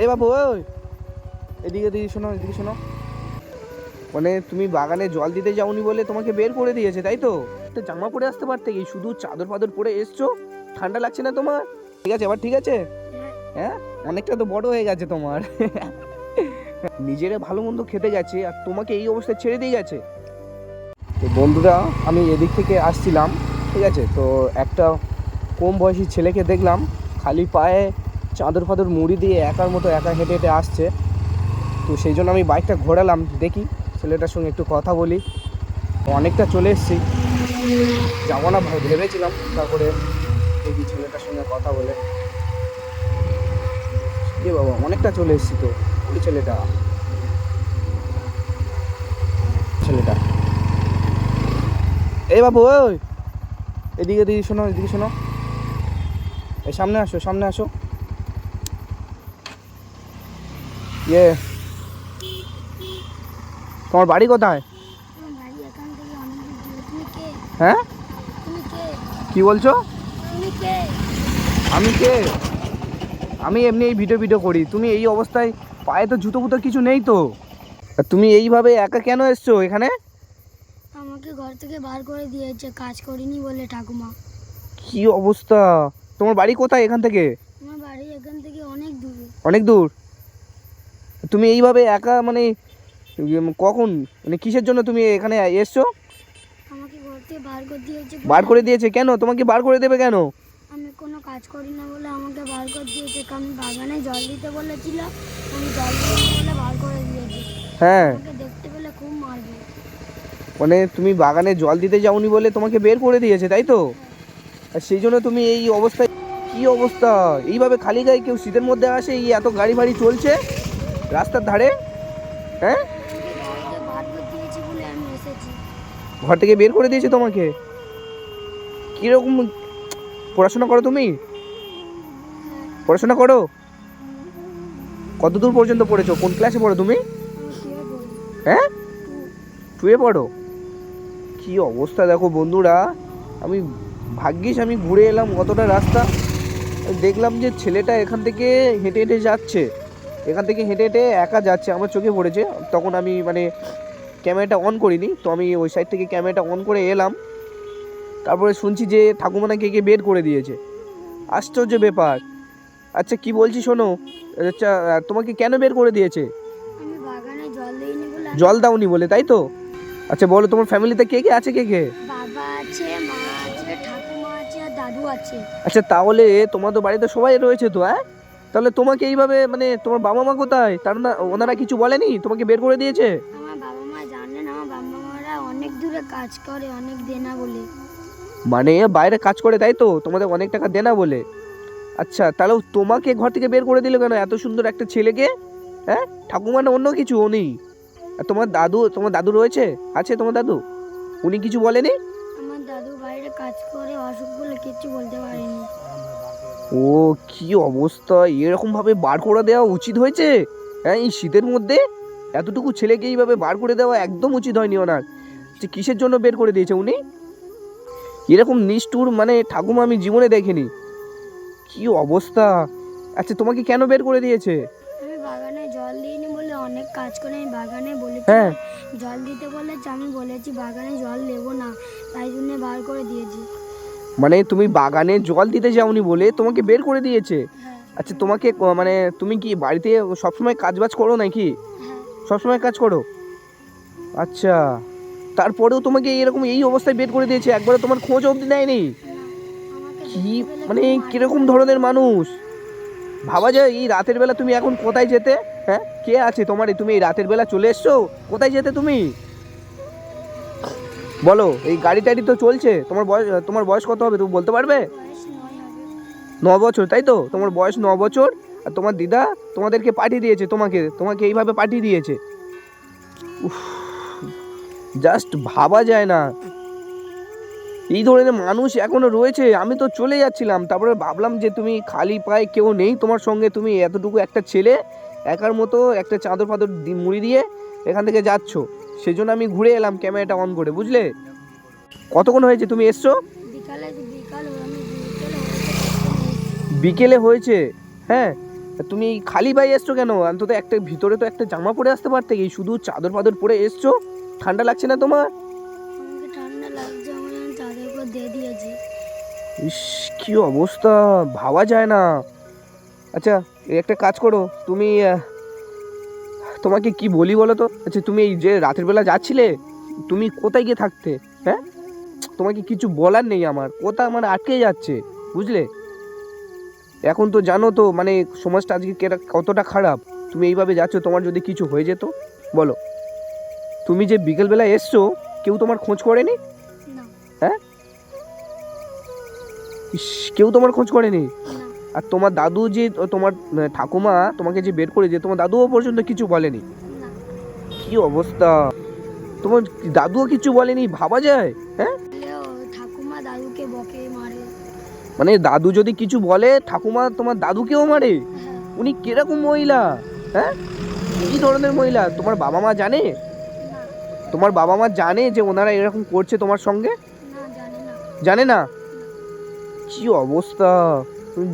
এই বাবু, ওই। এদিকে এদিকে শোনো এদিকে শোনো। মানে তুমি বাগানে জল দিতে যাওনি বলে তোমাকে বের করে দিয়েছে, তাই তো? তো জামা পরে আসতে পারতে কি? শুধু চাদর ফাদর পরে এসছো? ঠান্ডা লাগছে না তোমার? ঠিক আছে, এবার ঠিক আছে? হ্যাঁ? অনেকটা তো বড় হয়ে গেছে তোমার। নিজেরা ভালো মন্দ খেতে গেছে আর তোমাকে এই অবস্থায় ছেড়ে দিয়ে গেছে তো বন্ধুরা, আমি এদিক থেকে আসছিলাম, ঠিক আছে? তো একটা কম বয়সী ছেলেকে দেখলাম, খালি পায়ে চাদর ফাদর মুড়ি দিয়ে একার মতো একা হেঁটে হেঁটে আসছে। তো সেই জন্য আমি বাইকটা ঘোরালাম, দেখি ছেলেটার সঙ্গে একটু কথা বলি। অনেকটা চলে এসেছি। যাব না ভাই, ভেবেছিলাম, তারপরে দেখি ছেলেটার সঙ্গে কথা বলে। এ বাবা, অনেকটা চলে এসেছি তো, ওই ছেলেটা। ছেলেটা। এই বাবু, ওই। এদিকে দিদি শোনো, এদিকে শোনো। এই সামনে আসো সামনে আসো। ইয়ে। তোমার বাড়ি কোথায়? হ্যাঁ? কি? বলছো? আমি কে? আমি এমনি এই ভিডিও ভিডিও করি। তুমি এই অবস্থায় পায়ে তো জুতো ফুতো কিছু নেই তো? তুমি এইভাবে একা কেন এসছো এখানে? আমাকে ঘর থেকে বার করে দিয়েছে কাজ করিনি বলে ঠাকুমা। কি অবস্থা? তোমার বাড়ি কোথায় এখান থেকে? আমার বাড়ি এখান থেকে অনেক দূরে। অনেক দূর? তুমি এইভাবে একা মানে কখন? মানে কিসের জন্য তুমি এখানে এসছো? বার করে দিয়েছে বার করে দিয়েছে কেন? তোমাকে বার করে দেবে কেন? আমি কোনো কাজ করি না বলে আমাকে বার করে দিয়েছে। কারণ বাগানে জল দিতে বলেছিল আমি জল দিতে বলে বার করে দিয়েছে। হ্যাঁ। দেখতে পেলে খুব মারবে। মানে তুমি বাগানে জল দিতে যাওনি বলে তোমাকে বের করে দিয়েছে তাই তো? আর সেই জন্য তুমি এই অবস্থায় কি অবস্থা? এইভাবে খালি গায়ে কেউ শীতের মধ্যে আসে এই এত গাড়ি ফাড়ি চলছে? রাস্তার ধারে? হ্যাঁ? ঘর থেকে বার করে দিয়েছে তোমাকে? কীরকম পড়াশোনা করো তুমি? পড়াশোনা করো? কত দূর পর্যন্ত পড়েছো? কোন ক্লাসে পড়ো তুমি? হ্যাঁ? শুয়ে পড়ো? কি অবস্থা দেখো বন্ধুরা। আমি ভাগ্যিস আমি ঘুরে এলাম কতটা রাস্তা। দেখলাম যে ছেলেটা এখান থেকে হেঁটে হেঁটে যাচ্ছে। এখান থেকে হেঁটে হেঁটে একা যাচ্ছে আমার চোখে পড়েছে। তখন আমি মানে ক্যামেরাটা অন করিনি তো আমি ওই সাইড থেকে ক্যামেরাটা অন করে এলাম। তারপরে শুনছি যে ঠাকুমা নাকি একে বের করে দিয়েছে। আশ্চর্য ব্যাপার। আচ্ছা কি বলছি শোনো? আচ্ছা তোমাকে কেন বের করে দিয়েছে? জল দাওনি বলে তাই তো? আচ্ছা বলো তোমার ফ্যামিলিতে কে কে আছে কে কে? আচ্ছা তাহলে তোমার তো বাড়িতে সবাই রয়েছে তো হ্যাঁ? তাহলে তোমাকে এইভাবে মানে তোমার বাবা মা কোথায়? তার না ওনারা কিছু বলেনি? তোমাকে বের করে দিয়েছে? আমার বাবা মা আমার বাবা মারা অনেক দূরে কাজ করে অনেক দেনা বলে। মানে বাইরে কাজ করে তাই তো? তোমাদের অনেক টাকা দেনা বলে। আচ্ছা তাহলে তোমাকে ঘর থেকে বের করে দিল কেন? এত সুন্দর একটা ছেলেকে? হ্যাঁ? ঠাকুমা না অন্য কিছু উনি? আর তোমার দাদু তোমার দাদু রয়েছে? আছে তোমার দাদু? উনি কিছু বলেনি? আমার দাদু বাইরে কাজ করে অসুখ বলে কিচ্ছু বলতে ও কি অবস্থা? এরকম ভাবে বার করে দেওয়া উচিত হয়েছে? হ্যাঁ এই শীতের মধ্যে? এতটুকু ছেলেকে এইভাবে বার করে দেওয়া একদম উচিত হয়নি ওনার। যে কিসের জন্য বের করে দিয়েছে উনি? এরকম নিষ্ঠুর মানে ঠাকুমা আমি জীবনে দেখিনি। কি অবস্থা? আচ্ছা তোমাকে কেন বের করে দিয়েছে? আমি বাগানে জল দিইনি বলে অনেক কাজ করে আমি বাগানে বলেছি। হ্যাঁ। জল দিতে বলেছি আমি বলেছি বাগানে জল দেবো না। তাই জন্য বার করে দিয়েছি। মানে তুমি বাগানে জল দিতে যাওনি বলে তোমাকে বের করে দিয়েছে। হ্যাঁ। আচ্ছা তোমাকে ক- মানে তুমি কি বাড়িতে সবসময় কাজ বাজ করো নাকি? হ্যাঁ। সবসময় কাজ করো? আচ্ছা তারপরেও তোমাকে এরকম এই অবস্থায় বের করে দিয়েছে একবারে তোমার খোঁজ অবধি নেয়নি? কি মানে কীরকম ধরনের মানুষ? ভাবা যায় এই রাতের বেলা তুমি এখন কোথায় যেতে? হ্যাঁ কে আছে তোমার? এই তুমি এই রাতের বেলা চলে এসছো? কোথায় যেতে তুমি? বলো, এই গাড়ি টাড়ি তো চলছে। তোমার বয়স তোমার বয়স কত হবে তুমি বলতে পারবে? ন বছর, তাই তো? তোমার বয়স ন বছর, আর তোমার দিদা তোমাদেরকে পাঠিয়ে দিয়েছে তোমাকে তোমাকে এইভাবে পাঠিয়ে দিয়েছে। জাস্ট ভাবা যায় না। এই ধরনের মানুষ এখনও রয়েছে, আমি তো চলে যাচ্ছিলাম, তারপরে ভাবলাম যে তুমি খালি পায়ে কেউ নেই তোমার সঙ্গে, তুমি এতটুকু একটা ছেলে, একার মতো একটা চাদর ফাদর মুড়ি দিয়ে এখান থেকে যাচ্ছ। সেই জন্য আমি ঘুরে এলাম ক্যামেরাটা অন করে বুঝলে? কতক্ষণ হয়েছে তুমি এসছো? বিকালে হয়েছে। হ্যাঁ তুমি খালি পায়ে এসছো কেন? অন্তত একটা ভিতরে তো একটা জামা পরে আসতে পারতে কি শুধু চাদর ফাদর পরে এসছো? ঠান্ডা লাগছে না তোমার? ইস কি অবস্থা? ভাবা যায় না। আচ্ছা একটা কাজ করো তুমি তোমাকে কি বলি বলো তো? আচ্ছা তুমি এই যে রাতের বেলা যাচ্ছিলে তুমি কোথায় গিয়ে থাকতে? হ্যাঁ? তোমাকে কিছু বলার নেই আমার। কোথা আমার আটকে যাচ্ছে বুঝলে? এখন তো জানো তো মানে সমাজটা আজকে কতটা খারাপ। তুমি এইভাবে যাচ্ছ তোমার যদি কিছু হয়ে যেত বলো। তুমি যে বিকেলবেলা এসছো কেউ তোমার খোঁজ করেনি? হ্যাঁ? ইস কেউ তোমার খোঁজ করেনি? না। আর তোমার দাদু যে তোমার ঠাকুমা তোমাকে যে বের করে যে তোমার দাদুও পর্যন্ত কিছু বলেনি? কি অবস্থা? তোমার দাদুও কিছু বলেনি? ভাবা যায় হ্যাঁ? ঠাকুমা দাদুকে বকে মারে। মানে দাদু যদি কিছু বলে ঠাকুমা তোমার দাদুকেও মারে? হ্যাঁ। উনি কীরকম মহিলা হ্যাঁ? কি ধরনের মহিলা? তোমার বাবা মা জানে? তোমার বাবা মা জানে যে ওনারা এরকম করছে তোমার সঙ্গে? জানে না? কি অবস্থা?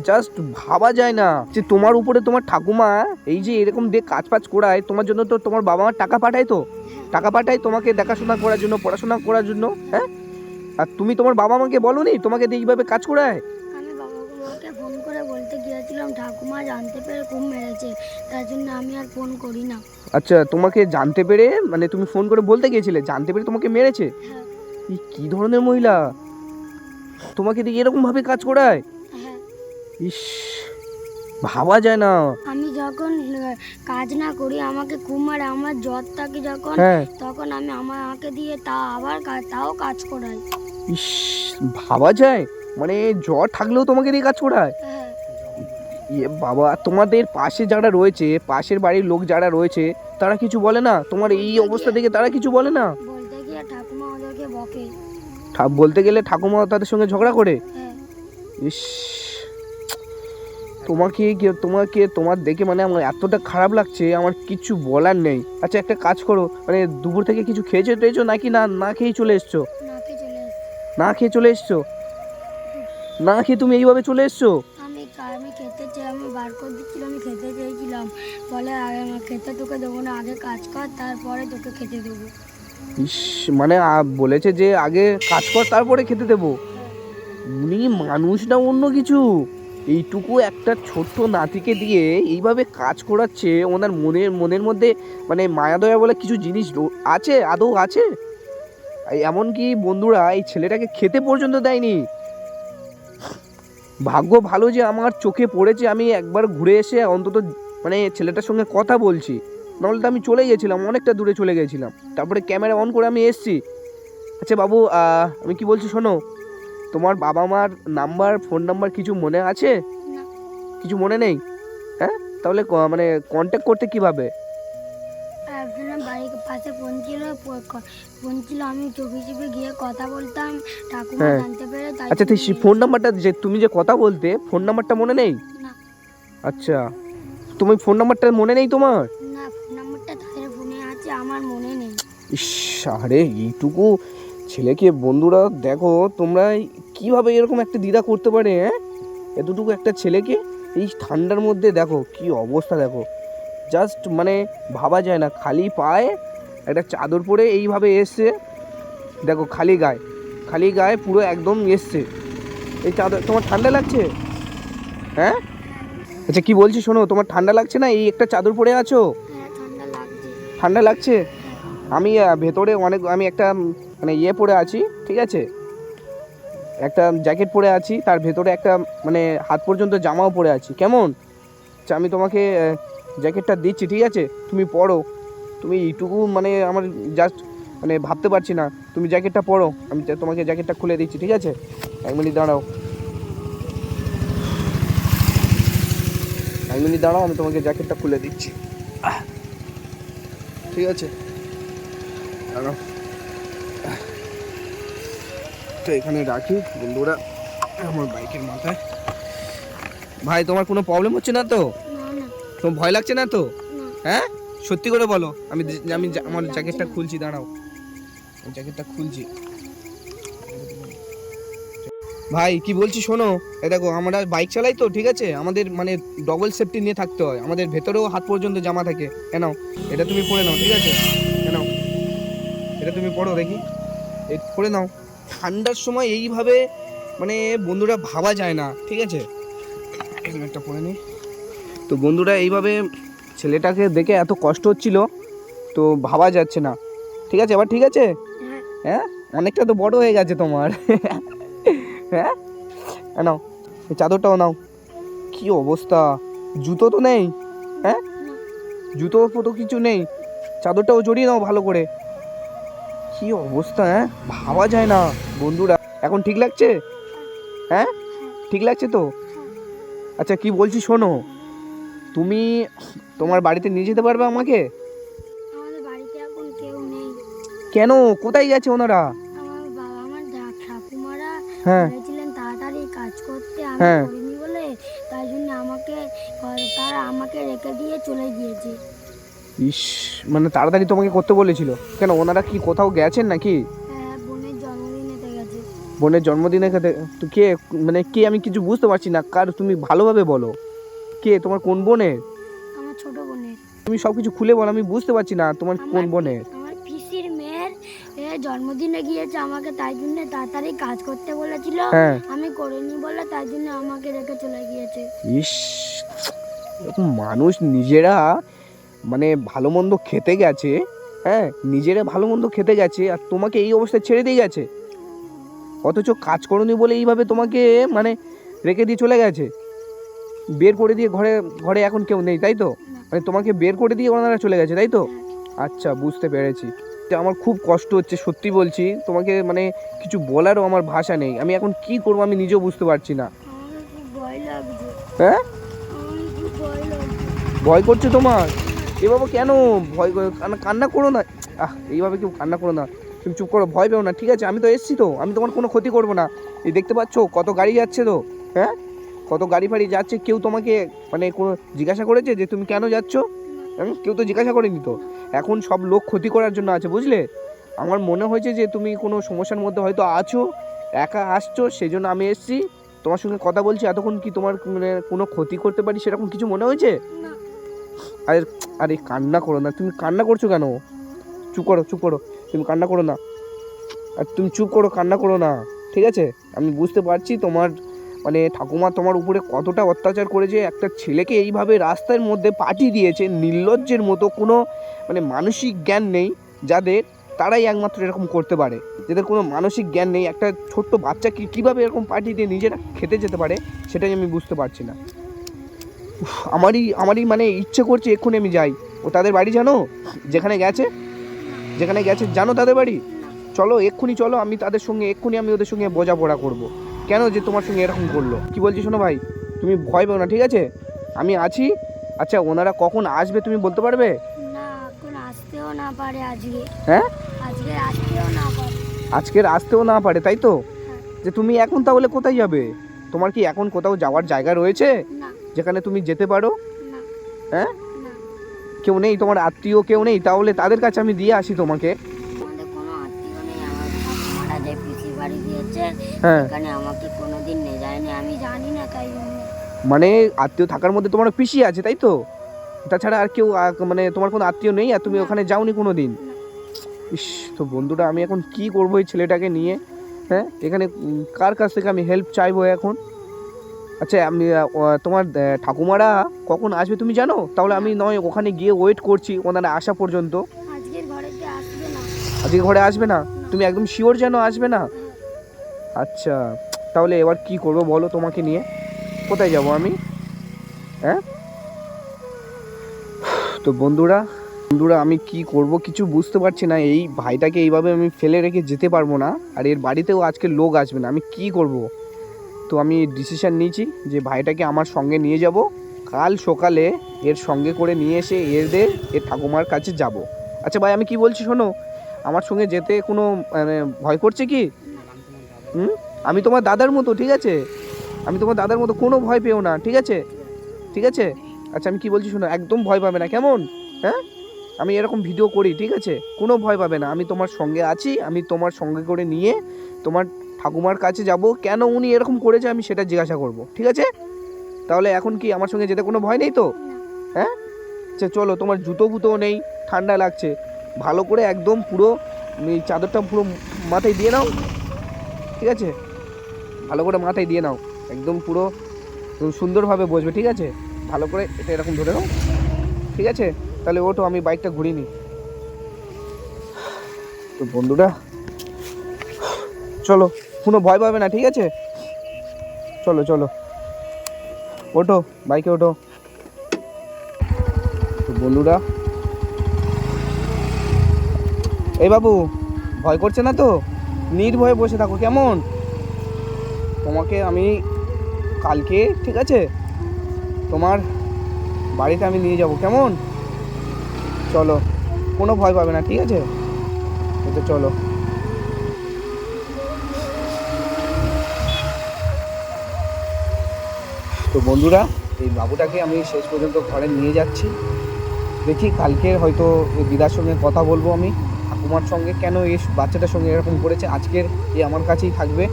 জাস্ট ভাবা যায় না যে তোমার উপরে তোমার ঠাকুমা এই যে এরকম দিয়ে কাজ ফাজ করায় তোমার জন্য তো তোমার বাবা মা টাকা পাঠায় তো। টাকা পাঠায় তোমাকে দেখাশোনা করার জন্য পড়াশোনা করার জন্য হ্যাঁ? আর তুমি তোমার বাবা মাকে বলোনি তোমাকে দিয়ে এইভাবে কাজ করায়? ফোন করে বলতে গিয়েছিলাম ঠাকুমা জানতে পেরে খুব মেরেছে তার জন্য আমি আর ফোন করি না। আচ্ছা তোমাকে জানতে পেরে মানে তুমি ফোন করে বলতে গিয়েছিলে জানতে পেরে তোমাকে মেরেছে? হ্যাঁ। কি ধরনের মহিলা? তোমাকে দিয়ে এরকম ভাবে কাজ করায়? ইস ভাবা যায় না। আমি যখন কাজ না করি আমাকে খুব মারে আমার জ্বর থাকে যখন হ্যাঁ। তখন আমি আমার আমাকে দিয়ে তা আবার তাও কাজ করাই। ইস ভাবা যায়? মানে জ্বর থাকলেও তোমাকে দিয়ে কাজ করায়? ইয়ে বাবা তোমাদের পাশে যারা রয়েছে পাশের বাড়ির লোক যারা রয়েছে তারা কিছু বলে না? তোমার এই অবস্থা দেখে তারা কিছু বলে না? বলতে গেলে ঠাকুমা তাদের সঙ্গে ঝগড়া করে? হ্যাঁ। ইস তোমাকে কি- তোমাকে তোমার দেখে মানে আমার এতটা খারাপ লাগছে আমার কিছু বলার নেই। আচ্ছা একটা কাজ করো মানে দুপুর থেকে কিছু খেয়েছো টেয়েছো নাকি না না খেয়েই চলে এসছো? নাকে চলে এসছে। না খেয়ে চলে এসছো? না খেয়ে তুমি এইভাবে চলে এসছো? আমি খেতে চাই আমি বার করে দিচ্ছিলাম আমি খেতে চেয়েছিলাম। বলে আগে আমার খেতে তোকে দেবো না আগে কাজ কর তারপরে তোকে খেতে দেবো। ইস মানে বলেছে যে আগে কাজ কর তারপরে খেতে দেবো? উনি মানুষ না অন্য কিছু? এইটুকু একটা ছোট্ট নাতিকে দিয়ে এইভাবে কাজ করাচ্ছে, ওনার মনের মনের মধ্যে মানে মায়াদয়া বলে কিছু জিনিস আছে, আদৌ আছে? এমনকি বন্ধুরা, এই ছেলেটাকে খেতে পর্যন্ত দেয়নি। ভাগ্য ভালো যে আমার চোখে পড়েছে, আমি একবার ঘুরে এসে অন্তত মানে ছেলেটার সঙ্গে কথা বলছি। নাহলে তো আমি চলে গেছিলাম, অনেকটা দূরে চলে গেছিলাম। তারপরে ক্যামেরা অন করে আমি এসছি। আচ্ছা বাবু আমি কি বলছি শোনো? তোমার বাবা মার নাম্বার ফোন নাম্বার কিছু মনে আছে? কিছু মনে নেই? হ্যাঁ? তাহলে মানে কন্ট্যাক্ট করতে কীভাবে? বাড়ির পাশে ফোন ছিল ফোন ছিল আমি চুপি চুপি গিয়ে কথা বলতাম ঠাকুমা হ্যাঁ। জানতে পেরে আচ্ছা তুই ফোন নাম্বারটা যে তুমি যে কথা বলতে ফোন নাম্বারটা মনে নেই? আচ্ছা। তুমি ফোন নাম্বারটা মনে নেই তোমার? না ফোন নাম্বারটা তাদের ফোনে আছে আমার মনে নেই। ইস আরে এইটুকু ছেলেকে বন্ধুরা দেখো তোমরা কীভাবে এরকম একটা দিদা করতে পারে হ্যাঁ? এতটুকু একটা ছেলেকে এই ঠান্ডার মধ্যে দেখো কি অবস্থা দেখো। জাস্ট মানে ভাবা যায় না খালি পায়ে একটা চাদর পরে এইভাবে এসছে। দেখো খালি গায়ে খালি গায়ে পুরো একদম এসছে। এই চাদর তোমার ঠান্ডা লাগছে? হ্যাঁ? আচ্ছা কি বলছি শোনো তোমার ঠান্ডা লাগছে না? এই একটা চাদর পরে আছো? হ্যাঁ ঠান্ডা লাগছে। আমি ভেতরে অনেক আমি একটা মানে ইয়ে পরে আছি ঠিক আছে? একটা জ্যাকেট পরে আছি, তার ভেতরে একটা মানে হাত পর্যন্ত জামাও পরে আছি। কেমন? আমি তোমাকে জ্যাকেটটা দিচ্ছি, ঠিক আছে? তুমি পরো। তুমি এইটুকু মানে আমার জাস্ট মানে ভাবতে পারছি না। তুমি জ্যাকেটটা পরো। আমি তোমাকে জ্যাকেটটা খুলে দিচ্ছি, ঠিক আছে? এক মিনিট দাঁড়াও। এক মিনিট দাঁড়াও, আমি তোমাকে জ্যাকেটটা খুলে দিচ্ছি। ঠিক আছে? দাঁড়াও। তো এখানে রাখি, বন্ধুরা, আমার বাইকের মাথায়। ভাই, তোমার কোনো প্রবলেম হচ্ছে না তো? তোমার ভয় লাগছে না তো? হ্যাঁ? সত্যি করে বলো, আমি আমি আমার জ্যাকেটটা খুলছি, দাঁড়াও। জ্যাকেটটা খুলছি। ভাই, কি বলছি শোনো? এ দেখো, আমরা বাইক চালাই তো, ঠিক আছে? আমাদের মানে ডবল সেফটি নিয়ে থাকতে হয়। আমাদের ভেতরেও হাত পর্যন্ত জামা থাকে। কেন এটা তুমি পরে নাও, ঠিক আছে? কেন এটা তুমি পড়ো দেখি। পরে নাও। ঠান্ডার সময় এইভাবে মানে বন্ধুরা ভাবা যায় না ঠিক আছে? হেলমেটটা পরে নিই তো বন্ধুরা এইভাবে ছেলেটাকে দেখে এত কষ্ট হচ্ছিল তো ভাবা যাচ্ছে না। ঠিক আছে? এবার ঠিক আছে? হ্যাঁ। হ্যাঁ? অনেকটা তো বড় হয়ে গেছে তোমার। হ্যাঁ? নাও চাদরটাও নাও। কি অবস্থা? জুতো তো নেই? হ্যাঁ? জুতো ফটো কিছু নেই। চাদরটাও জড়িয়ে নাও ভালো করে। কি অবস্থা হ্যাঁ? ভাবা যায় না বন্ধুরা। এখন ঠিক লাগছে? হ্যাঁ? ঠিক লাগছে তো? আচ্ছা কি বলছি শোনো। তুমি তোমার বাড়িতে নিয়ে যেতে পারবে আমাকে? আমাদের বাড়িতে এখন কেউ নেই। কেন? কোথায় গেছে ওনারা? হ্যাঁ। তাড়াতাড়ি কাজ করতে আমি হ্যাঁ। করিনি বলে তাই জন্য আমাকে তারা আমাকে রেখে দিয়ে চলে গিয়েছে। ইস মানে তাড়াতাড়ি তোমাকে করতে বলেছিল। কেন ওনারা কি কোথাও গেছেন নাকি? হ্যাঁ, বোনের জন্মদিনে খেতে তো কে মানে কে আমি কিছু বুঝতে পারছি না। কার তুমি ভালোভাবে বলো। কে তোমার কোন বোনের? আমার ছোট বোনের। তুমি সব কিছু খুলে বলো আমি বুঝতে পারছি না তোমার কোন বোনের। আমার পিসির মেয়ের জন্মদিনে গিয়েছে আমাকে তাই জন্য তাড়াতাড়ি কাজ করতে বলেছিল। হ্যাঁ। আমি করিনি বলে তাই জন্য আমাকে রেখে চলে গিয়েছে। ইস মানুষ নিজেরা মানে ভালো মন্দ খেতে গেছে হ্যাঁ নিজেরা ভালো মন্দ খেতে গেছে আর তোমাকে এই অবস্থায় ছেড়ে দিয়ে গেছে। অথচ কাজ করনি বলে এইভাবে তোমাকে মানে রেখে দিয়ে চলে গেছে। বের করে দিয়ে ঘরে ঘরে এখন কেউ নেই তাই তো? মানে তোমাকে বের করে দিয়ে ওনারা চলে গেছে তাই তো? আচ্ছা বুঝতে পেরেছি। তো আমার খুব কষ্ট হচ্ছে সত্যি বলছি। তোমাকে মানে কিছু বলারও আমার ভাষা নেই। আমি এখন কি করব আমি নিজেও বুঝতে পারছি না। হ্যাঁ? ভয় করছে তোমার? এ বাবা কেন ভয় কান্না করো না। আহ, এইভাবে কেউ কান্না করো না। তুমি চুপ করো, ভয় পেও না, ঠিক আছে? আমি তো এসছি তো। আমি তোমার কোনো ক্ষতি করব না। এই দেখতে পাচ্ছ? কত গাড়ি যাচ্ছে তো হ্যাঁ? কত গাড়ি ফাড়ি যাচ্ছে? কেউ তোমাকে মানে কোনো জিজ্ঞাসা করেছে যে তুমি কেন যাচ্ছ? হুম? কেউ তো জিজ্ঞাসা করেনি তো। এখন সব লোক ক্ষতি করার জন্য আছে, বুঝলে? আমার মনে হয়েছে যে তুমি কোনো সমস্যার মধ্যে হয়তো আছো, একা আসছো সেই জন্য আমি এসছি। তোমার সঙ্গে কথা বলছি। এতক্ষণ কি তোমার মানে কোনো ক্ষতি করতে পারি সেরকম কিছু মনে হয়েছে? আরে আরে কান্না করো না। তুমি কান্না করছ কেন? চুপ করো চুপ করো। তুমি কান্না করো না। আর তুমি চুপ করো, কান্না করো না। ঠিক আছে? আমি বুঝতে পারছি তোমার মানে ঠাকুমা তোমার উপরে কতটা অত্যাচার করেছে। একটা ছেলেকে এইভাবে রাস্তার মধ্যে পাঠিয়ে দিয়েছে নির্লজ্জের মতো। কোনো মানে মানসিক জ্ঞান নেই যাদের। তারাই একমাত্র এরকম করতে পারে। যাদের কোনো মানসিক জ্ঞান নেই। একটা ছোট্ট বাচ্চাকে কীভাবে এরকম পাঠিয়ে দিয়ে নিজেরা খেতে যেতে পারে, সেটাই আমি বুঝতে পারছি না। আমারই আমারই মানে ইচ্ছে করছে এক্ষুনি আমি যাই। ও তাদের বাড়ি জানো? যেখানে গেছে? যেখানে গেছে জানো তাদের বাড়ি? চলো এক্ষুনি চলো আমি তাদের সঙ্গে এক্ষুনি আমি ওদের সঙ্গে বোঝাপড়া করব। কেন যে তোমার সঙ্গে এরকম করল? কি বলছি শোনো ভাই তুমি ভয় পেও না ঠিক আছে? আমি আছি। আচ্ছা ওনারা কখন আসবে তুমি বলতে পারবে? আসতেও না পারে আজকে। হ্যাঁ? আজকে আসতেও না পারে। আজকের আসতেও না পারে তাই তো? যে তুমি এখন তাহলে কোথায় যাবে? তোমার কি এখন কোথাও যাওয়ার জায়গা রয়েছে? যেখানে তুমি যেতে পারো? হ্যাঁ? কেউ নেই? তোমার আত্মীয় কেউ নেই? তাহলে তাদের কাছে আমি দিয়ে আসি তোমাকে। হ্যাঁ। মানে আত্মীয় থাকার মধ্যে তোমার পিসি আছে তাই তো? তাছাড়া আর কেউ মানে তোমার কোনো আত্মীয় নেই আর তুমি ওখানে যাওনি কোনো দিন ইস তো বন্ধুরা আমি এখন কি করব এই ছেলেটাকে নিয়ে? হ্যাঁ? এখানে কার কাছ থেকে আমি হেল্প চাইব এখন? আচ্ছা আমি তোমার ঠাকুমারা কখন আসবে তুমি জানো? তাহলে আমি নয় ওখানে গিয়ে ওয়েট করছি ওনারা আসা পর্যন্ত। আজকে ঘরে আসবে না। তুমি একদম শিওর যেন আসবে না? আচ্ছা তাহলে এবার কি করব বলো তোমাকে নিয়ে? কোথায় যাব আমি? হ্যাঁ? তো বন্ধুরা বন্ধুরা আমি কি করব কিছু বুঝতে পারছি না। এই ভাইটাকে এইভাবে আমি ফেলে রেখে যেতে পারব না। আর এর বাড়িতেও আজকে লোক আসবে না। আমি কি করব? তো আমি ডিসিশন নিয়েছি যে ভাইটাকে আমার সঙ্গে নিয়ে যাব। কাল সকালে এর সঙ্গে করে নিয়ে এসে এদের এর ঠাকুমার কাছে যাব। আচ্ছা ভাই, আমি কি বলছি শোনো? আমার সঙ্গে যেতে কোনো মানে ভয় করছে কি? হুম? আমি তোমার দাদার মতো, ঠিক আছে? আমি তোমার দাদার মতো কোনো ভয় পেও না, ঠিক আছে? ঠিক আছে? আচ্ছা আমি কি বলছি শোনো? একদম ভয় পাবে না, কেমন? হ্যাঁ? আমি এরকম ভিডিও করি, ঠিক আছে? কোনো ভয় পাবে না। আমি তোমার সঙ্গে আছি, আমি তোমার সঙ্গে করে নিয়ে তোমার ঠাকুমার কাছে যাব, কেন উনি এরকম করেছে আমি সেটা জিজ্ঞাসা করব, ঠিক আছে? তাহলে এখন কি আমার সঙ্গে যেতে কোনো ভয় নেই তো? হ্যাঁ? আচ্ছা চলো, তোমার জুতো ফুতো নেই, ঠান্ডা লাগছে। ভালো করে একদম পুরো, এই চাদরটা পুরো মাথায় দিয়ে নাও, ঠিক আছে? ভালো করে মাথায় দিয়ে নাও, একদম পুরো সুন্দরভাবে বসবে, ঠিক আছে? ভালো করে এটা এরকম ধরে নাও, ঠিক আছে? তাহলে ওঠো, আমি বাইকটা ঘুরিয়ে নিই। তো বন্ধুরা, চলো। কোনো ভয় পাবে না, ঠিক আছে? চলো চলো। ওঠো, বাইকে ওঠো। বন্ধুরা, এই বাবু, ভয় করছে না তো? নির্ভয়ে বসে থাকো, কেমন? তোমাকে আমি কালকে, ঠিক আছে? তোমার বাড়িতে আমি নিয়ে যাব, কেমন? চলো, কোনো ভয় পাবে না, ঠিক আছে? চলো। তো বন্ধুরা, এই বাবুটাকে আমি শেষ পর্যন্ত ঘরে নিয়ে যাচ্ছি। দেখি কালকে হয়তো দিদার সঙ্গে কথা বলব আমি। ঠাকুমার সঙ্গে কেন এই বাচ্চাটার সঙ্গে এরকম করেছে? আজকের এ আমার কাছেই থাকবে।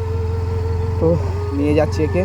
তো নিয়ে যাচ্ছি একে।